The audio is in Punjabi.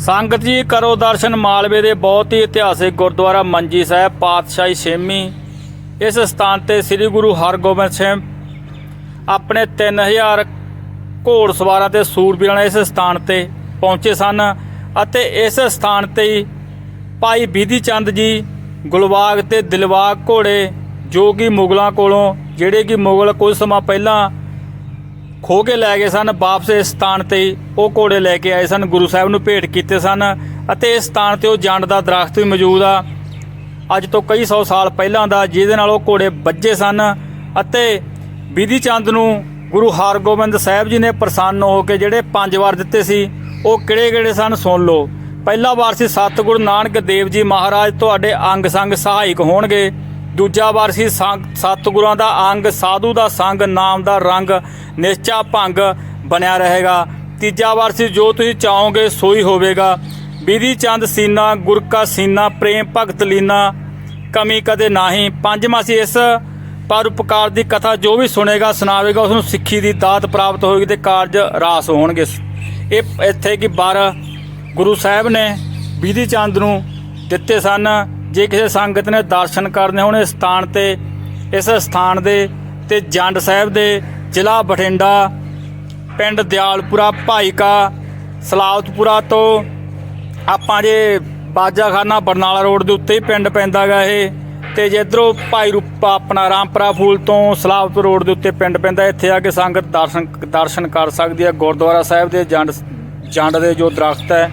ਸੰਗਤ ਜੀ, ਕਰੋ ਦਰਸ਼ਨ ਮਾਲਵੇ ਦੇ ਬਹੁਤ ਹੀ ਇਤਿਹਾਸਿਕ ਗੁਰਦੁਆਰਾ ਮੰਜੀ ਸਾਹਿਬ, ਪਾਤਸ਼ਾਹੀ ਛੇਵੀਂ। ਇਸ ਸਥਾਨ ਤੇ ਸ੍ਰੀ ਗੁਰੂ ਹਰਗੋਬਿੰਦ ਸਿੰਘ ਆਪਣੇ 3000 ਘੋੜ ਸਵਾਰਾਂ ਤੇ ਸੂਰਬੀਰਾਂ ਇਸ ਸਥਾਨ ਤੇ ਪਹੁੰਚੇ ਸਨ ਅਤੇ ਇਸ ਸਥਾਨ ਤੇ ਹੀ ਭਾਈ ਬੀਧੀ ਚੰਦ ਜੀ ਗੁਲਬਾਗ ਤੇ ਦਿਲਬਾਗ ਘੋੜੇ ਜੋ ਕਿ ਮੁਗਲਾਂ ਕੋਲੋਂ, ਜਿਹੜੇ ਕਿ ਮੁਗਲ ਕੁਝ ਸਮਾਂ ਪਹਿਲਾਂ ਖੋ ਕੇ ਲੈ ਗਏ ਸਨ, ਵਾਪਸ ਇਸ ਸਥਾਨ ਤੇ ਉਹ ਘੋੜੇ ਲੈ ਕੇ ਆਏ ਸਨ, ਗੁਰੂ ਸਾਹਿਬ ਨੂੰ ਭੇਟ ਕੀਤੇ ਸਨ ਅਤੇ ਇਸ ਸਥਾਨ ਤੇ ਉਹ ਜੰਡ ਦਾ ਦਰਖਤ ਵੀ ਮੌਜੂਦ ਆ। ਅੱਜ ਤੋਂ ਕਈ ਸੌ ਸਾਲ ਪਹਿਲਾਂ ਦਾ, ਜਿਹਦੇ ਨਾਲ ਉਹ ਘੋੜੇ ਵੱਜੇ ਸਨ ਅਤੇ ਵਿਧੀ ਚੰਦ ਨੂੰ ਗੁਰੂ ਹਰਗੋਬਿੰਦ ਸਾਹਿਬ ਜੀ ਨੇ ਪ੍ਰਸੰਨ ਹੋ ਕੇ ਜਿਹੜੇ ਪੰਜ ਵਾਰ ਦਿੱਤੇ ਸੀ, ਉਹ ਕਿਹੜੇ ਕਿਹੜੇ ਸਨ ਸੁਣ ਲਓ। ਪਹਿਲਾ ਵਾਰ ਸੀ ਸਤਿਗੁਰੂ ਨਾਨਕ ਦੇਵ ਜੀ ਮਹਾਰਾਜ ਤੁਹਾਡੇ ਅੰਗ ਸੰਗ ਸਹਾਇਕ ਹੋਣਗੇ। ਦੂਜਾ ਵਾਰ ਸੀ ਸੰਗ- ਸਤਿਗੁਰਾਂ ਦਾ ਅੰਗ, ਸਾਧੂ ਦਾ ਸੰਗ, ਨਾਮ ਦਾ ਰੰਗ, ਨਿਸ਼ਚਾ ਭੰਗ ਬਣਿਆ ਰਹੇਗਾ। ਤੀਜਾ ਵਾਰ ਸੀ ਜੋ ਤੁਸੀਂ ਚਾਹੋਗੇ ਸੋਈ ਹੋਵੇਗਾ। ਵਿਧੀ ਚੰਦ ਸੀਨਾ, ਗੁਰ ਕਾ ਸੀਨਾ, ਪ੍ਰੇਮ ਭਗਤ ਲੀਨਾ, ਕਮੀ ਕਦੇ ਨਾਹੀ। ਪੰਜਵਾਂ ਸੀ ਇਸ ਪਰਉਪਕਾਰ ਦੀ ਕਥਾ ਜੋ ਵੀ ਸੁਣੇਗਾ, ਸੁਣਾਵੇਗਾ ਉਸ ਨੂੰ ਸਿੱਖੀ ਦੀ ਦਾਤ ਪ੍ਰਾਪਤ ਹੋਏਗੀ ਤੇ ਕਾਰਜ ਰਾਸ ਹੋਣਗੇ। ਇਹ ਇੱਥੇ ਕਿ 12 ਗੁਰੂ ਸਾਹਿਬ ਨੇ ਵਿਧੀ ਚੰਦ ਨੂੰ ਦਿੱਤੇ ਸਨ। ਜੇ ਕਿਸੇ ਸੰਗਤ ਨੇ ਦਰਸ਼ਨ ਕਰਨੇ ਹੋਣ ਇਸ ਸਥਾਨ ਤੇ, ਇਸ ਸਥਾਨ ਦੇ ਤੇ ਜੰਡ ਸਾਹਿਬ ਦੇ ਜ਼ਿਲ੍ਹਾ ਬਠਿੰਡਾ, ਪਿੰਡ ਦਿਆਲਪੁਰਾ, ਭਾਈਕਾ ਸਲਾਵਤਪੁਰਾ ਤੋਂ ਆਪਾਂ ਜੇ ਬਾਜਾਖਾਨਾ ਬਰਨਾਲਾ ਰੋਡ ਦੇ ਉੱਤੇ ਹੀ ਪਿੰਡ ਪੈਂਦਾ ਗਾ ਇਹ, ਤੇ ਜਿੱਧਰੋਂ ਭਾਈ ਰੂਪਾ ਆਪਣਾ ਰਾਮਪਰਾ ਫੂਲ ਤੋਂ ਸਲਾਵਤ ਰੋਡ ਦੇ ਉੱਤੇ ਪਿੰਡ ਪੈਂਦਾ, ਇੱਥੇ ਆ ਕੇ ਸੰਗਤ ਦਰਸ਼ਨ ਦਰਸ਼ਨ ਕਰ ਸਕਦੀ ਹੈ ਗੁਰਦੁਆਰਾ ਸਾਹਿਬ ਦੇ ਜੰਡ ਜੰਡ ਦੇ ਜੋ ਦਰਖਤ ਹੈ।